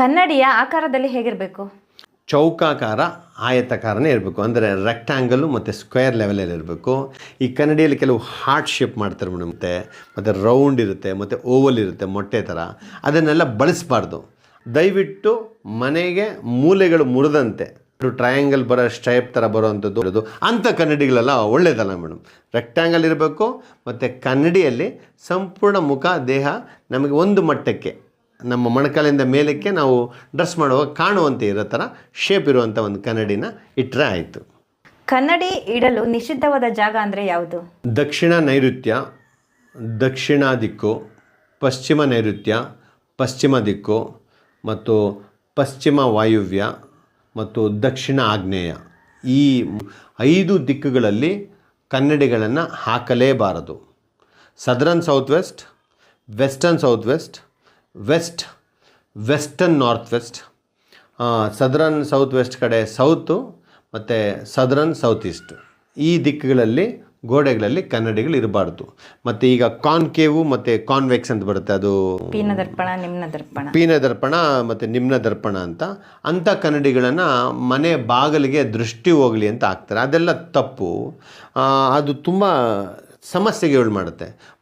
ಕನ್ನಡಿಯ ಆಕಾರದಲ್ಲಿ ಹೇಗಿರಬೇಕು? ಚೌಕಾಕಾರ, ಆಯತಾಕಾರನೇ ಇರಬೇಕು. ಅಂದರೆ ರೆಕ್ಟ್ಯಾಂಗಲು ಮತ್ತು ಸ್ಕ್ವೇರ್ ಲೆವೆಲಲ್ಲಿ ಇರಬೇಕು. ಈ ಕನ್ನಡಿಯಲ್ಲಿ ಕೆಲವು ಹಾರ್ಟ್ ಶೇಪ್ ಮಾಡ್ತಾರೆ ಮೇಡಮ್. ಮತ್ತೆ ರೌಂಡ್ ಇರುತ್ತೆ, ಮತ್ತು ಓವಲ್ ಇರುತ್ತೆ, ಮೊಟ್ಟೆ ಥರ ಅದನ್ನೆಲ್ಲ ಬಳಸಬಾರ್ದು. ದಯವಿಟ್ಟು ಮನೆಗೆ ಮೂಲೆಗಳು ಮುರಿದಂತೆ. ಟ್ರಯಾಂಗಲ್ ಬರೋ ಸ್ಟ್ರೈಪ್ ಥರ ಬರೋವಂಥದ್ದು ಇರೋದು. ಅಂಥ ಕನ್ನಡಿಗಳೆಲ್ಲ ಒಳ್ಳೆಯದಲ್ಲ ಮೇಡಮ್. ರೆಕ್ಟ್ಯಾಂಗಲ್ ಇರಬೇಕು, ಮತ್ತು ಕನ್ನಡಿಯಲ್ಲಿ ಸಂಪೂರ್ಣ ಮುಖ, ದೇಹ ನಮಗೆ ಒಂದು ಮಟ್ಟಕ್ಕೆ. ನಮ್ಮ ಮೊಣಕಾಲಿಂದ ಮೇಲಕ್ಕೆ ನಾವು ಡ್ರೆಸ್ ಮಾಡುವಾಗ ಕಾಣುವಂತೆ ಇರೋ ಥರ ಶೇಪ್ ಇರುವಂಥ ಒಂದು ಕನ್ನಡಿನ ಇಟ್ಟರೆ ಆಯಿತು. ಕನ್ನಡಿ ಇಡಲು ನಿಷಿದ್ಧವಾದ ಜಾಗ ಅಂದರೆ ಯಾವುದು? ದಕ್ಷಿಣ ನೈಋತ್ಯ ದಕ್ಷಿಣ ದಿಕ್ಕು ಪಶ್ಚಿಮ ನೈಋತ್ಯ ಪಶ್ಚಿಮ ದಿಕ್ಕು ಮತ್ತು ಪಶ್ಚಿಮ ವಾಯುವ್ಯ ಮತ್ತು ದಕ್ಷಿಣ ಆಗ್ನೇಯ. ಈ ಐದು ದಿಕ್ಕುಗಳಲ್ಲಿ ಕನ್ನಡಿಗಳನ್ನು ಹಾಕಲೇಬಾರದು. Southern south west western south west west western north west southern south west ಕಡೆ ಸೌತು ಮತ್ತು ಸದರನ್ ಸೌತ್ ಈಸ್ಟ್. ಈ ದಿಕ್ಕುಗಳಲ್ಲಿ ಗೋಡೆಗಳಲ್ಲಿ ಕನ್ನಡಿಗಳು ಇರಬಾರ್ದು. ಮತ್ತು ಈಗ ಕಾನ್ಕೇವು ಮತ್ತು ಕಾನ್ವೆಕ್ಸ್ ಅಂತ ಬರುತ್ತೆ ಅದು ಪೀನ ದರ್ಪಣ ನಿಮ್ನ ದರ್ಪಣ ಪೀನ ದರ್ಪಣ ಮತ್ತು ನಿಮ್ನ ದರ್ಪಣ ಅಂತ. ಅಂಥ ಕನ್ನಡಿಗಳನ್ನು ಮನೆ ಬಾಗಿಲಿಗೆ ದೃಷ್ಟಿ ಹೋಗಲಿ ಅಂತ ಹಾಕ್ತಾರೆ. ಅದೆಲ್ಲ ತಪ್ಪು. ಅದು ತುಂಬ ಸಮಸ್ಯೆಗೆ ಮಾಡುತ್ತೆ.